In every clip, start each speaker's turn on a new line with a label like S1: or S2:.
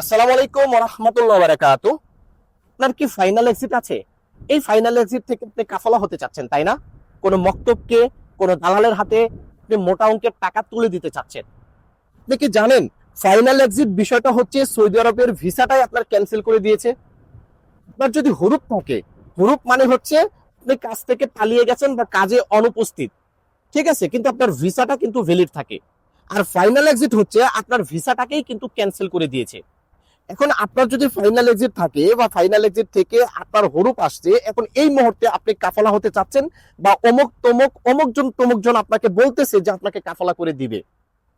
S1: আসসালামু আলাইকুম রহমতুল্লাহ বারাকাত আপনার কি ফাইনাল এক্সিট আছে? এই ফাইনাল এক্সিট থেকে আপনি কাফালা হতে চাচ্ছেন, তাই না? কোনো মক্তবকে, কোনো দালালের হাতে আপনি মোটা অঙ্কের টাকা তুলে দিতে চাচ্ছেন। আপনি কি জানেন ফাইনাল এক্সিট বিষয়টা হচ্ছে সৌদি আরবের ভিসাটাই আপনার ক্যান্সেল করে দিয়েছে? আপনার যদি হরুপ থাকে, হরুপ মানে হচ্ছে আপনি কাজ থেকে পালিয়ে গেছেন বা কাজে অনুপস্থিত। ঠিক আছে, কিন্তু আপনার ভিসাটা কিন্তু ভ্যালিড থাকে। আর ফাইনাল এক্সিট হচ্ছে আপনার ভিসাটাকেই কিন্তু ক্যান্সেল করে দিয়েছে। এখন আপনার যদি ফাইনাল এক্সিট থাকে বা ফাইনাল এক্সিট থেকে আপনার হরুপ আসছে, এখন এই মুহূর্তে আপনি কাফলা হতে চাচ্ছেন বা অমুক তমুক, অমুক জন তমুক জন আপনাকে বলতেছে যে আপনাকে কাফলা করে দিবে।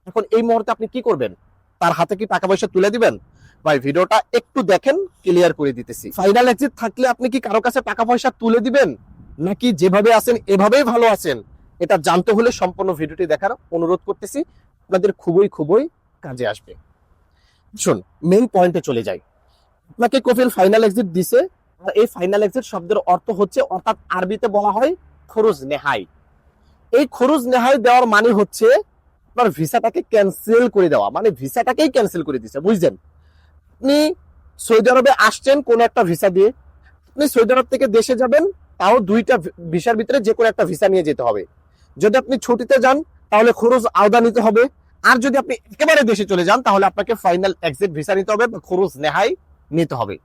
S1: এখন এই মুহূর্তে আপনি কি করবেন? তার হাতে কি টাকা পয়সা তুলে দিবেন? ভাই, ভিডিওটা একটু দেখেন ক্লিয়ার করে দিতেছি। ফাইনাল এক্সিট থাকলে আপনি কি কারও কাছে টাকা পয়সা তুলে দিবেন? নাকি যেভাবে আছেন, এভাবেই ভালো আছেন? এটা জানতে হলে সম্পূর্ণ ভিডিওটি দেখার অনুরোধ করতেছি। আপনাদের খুবই খুবই কাজে আসবে। শুন মেইন পয়েন্টে চলে যাই। আপনাকে কফিল ফাইনাল এক্সিট দিছে, আর এই ফাইনাল এক্সিট শব্দের অর্থ হচ্ছে, অর্থাৎ আরবিতে বলা হয় খরচ নেহাই। এই খরচ নেহাই দেওয়ার মানে হচ্ছে, আপনার ভিসাটাকে ক্যান্সেল করে দেওয়া। মানে ভিসাটাকেই ক্যান্সেল করে দিছে বুঝছেন আপনি সৌদি আরবে আসছেন কোন একটা ভিসা দিয়ে, আপনি সৌদি আরব থেকে দেশে যাবেন, তাও দুইটা ভিসার ভিতরে যে কোনো একটা ভিসা নিয়ে যেতে হবে। যদি আপনি ছুটিতে যান, তাহলে খরচ আওদা নিতে হবে। আর যদি আপনি একেবারে দেশে চলে যান, তাহলে আপনাকে ফাইনাল এক্সিট ভিসা নিতে হবে বা খুরুজ নেহাই নিতে হবে।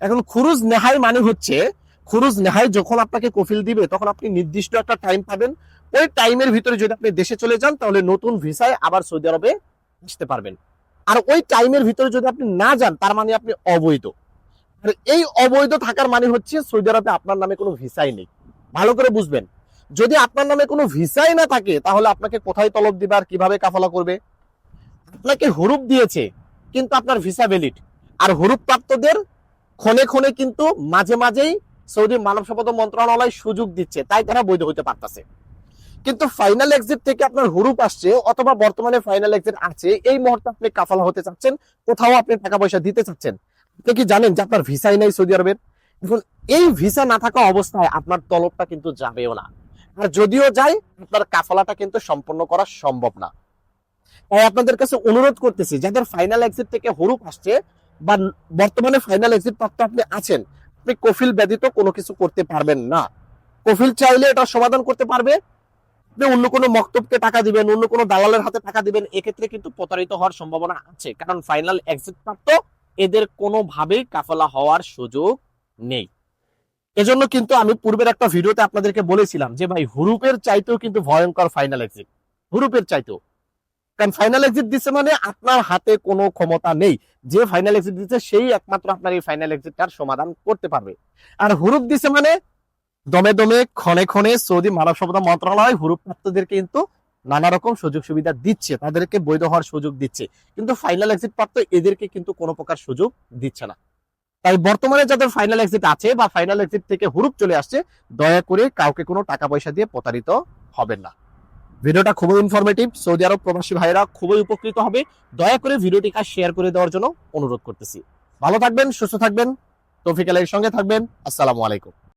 S1: এখন খুরুজ নেহাই মানে হচ্ছে খুরুজ নেহাই যখন আপনাকে কফিল দিবে, তখন আপনি নির্দিষ্ট একটা টাইম পাবেন। ওই টাইমের ভিতরে যদি আপনি দেশে চলে যান, তাহলে নতুন ভিসায় আবার সৌদি আরবে আসতে পারবেন। আর ওই টাইমের ভিতরে যদি আপনি না যান, তার মানে আপনি অবৈধ। আর এই অবৈধ থাকার মানে হচ্ছে সৌদি আরবে আপনার নামে কোনো ভিসাই নেই। ভালো করে বুঝবেন। যদি আপনার নামে কোনো ভিসাই না থাকে, তাহলে আপনাকে কোথায় তলব দিবে আর কীভাবে কাফলা করবে? আপনাকে হরুপ দিয়েছে, কিন্তু আপনার ভিসা ভ্যালিড আর হরুপ প্রাপ্তদের ক্ষণে ক্ষণে কিন্তু মাঝে মাঝেই সৌদি মানব সম্পদ মন্ত্রণালয় সুযোগ দিচ্ছে, তাই তারা বৈধ হতে পারতেছে। কিন্তু ফাইনাল এক্সিট থেকে আপনার হুরুপ আসছে, অথবা বর্তমানে ফাইনাল এক্সিট আছে, এই মুহূর্তে আপনি কাফালা হতে চাচ্ছেন, কোথাও আপনি টাকা পয়সা দিতে চাচ্ছেন। আপনি কি জানেন যে আপনার ভিসাই নাই সৌদি আরবের? এখন এই ভিসা না থাকা অবস্থায় আপনার তলবটা কিন্তু যাবেও না। আর যদিও যায় আপনার কাফলাটা কিন্তু সম্পন্ন করা সম্ভব না। তাই আপনাদের কাছে অনুরোধ করতেছি, যাদের ফাইনাল এক্সিট থেকে হরুপ আসছে বা বর্তমানে ফাইনাল এক্সিট প্রাপ্ত আপনি আছেন, আপনি কফিল ব্যতীত কোনো কিছু করতে পারবেন না। কফিল চাইলে এটা সমাধান করতে পারবে। আপনি অন্য কোনো মক্তবকে টাকা দিবেন, অন্য কোনো দালালের হাতে টাকা দিবেন, এক্ষেত্রে কিন্তু প্রতারিত হওয়ার সম্ভাবনা আছে, কারণ ফাইনাল এক্সিট প্রাপ্ত এদের কোনোভাবেই কাফলা হওয়ার সুযোগ নেই। এজন্য কিন্তু আমি পূর্বের একটা ভিডিওতে আপনাদেরকে বলেছিলাম যে ভাই হুরুপের চাইতেও কিন্তু ভয়ঙ্কর ফাইনাল এক্সিট হুরুপের চাইতেও। কারণ ফাইনাল এক্সিট দিচ্ছে মানে আপনার হাতে কোনো ক্ষমতা নেই। যে ফাইনাল এক্সিট দিচ্ছে সেই একমাত্র আপনার এই ফাইনাল এক্সিটটার সমাধান করতে পারবে। আর হুরুপ দিচ্ছে মানে দমে দমে, ক্ষণে ক্ষণে সৌদি মানব সম্পদ মন্ত্রণালয় হুরুপ প্রাপ্তদের কিন্তু নানা রকম সুযোগ সুবিধা দিচ্ছে। তাদেরকে বৈধ হওয়ার সুযোগ দিচ্ছে। কিন্তু ফাইনাল এক্সিট প্রাপ্ত এদেরকে কিন্তু কোনো প্রকার সুযোগ দিচ্ছে না। তাই বর্তমানে যাদের ফাইনাল এক্সিট আছে বা ফাইনাল এক্সিট থেকে হুরুপ চলে আসছে, দয়া করে কাউকে কোনো টাকা পয়সা দিয়ে প্রতারিত হবেন না। ভিডিওটা খুবই ইনফরমেটিভ সৌদি আরব প্রবাসী ভাইরা খুবই উপকৃত হবে। দয়া করে ভিডিওটি কাজ শেয়ার করে দেওয়ার জন্য অনুরোধ করতেছি। ভালো থাকবেন, সুস্থ থাকবেন, তৌফিক আলের সঙ্গে থাকবেন। আসসালামু আলাইকুম।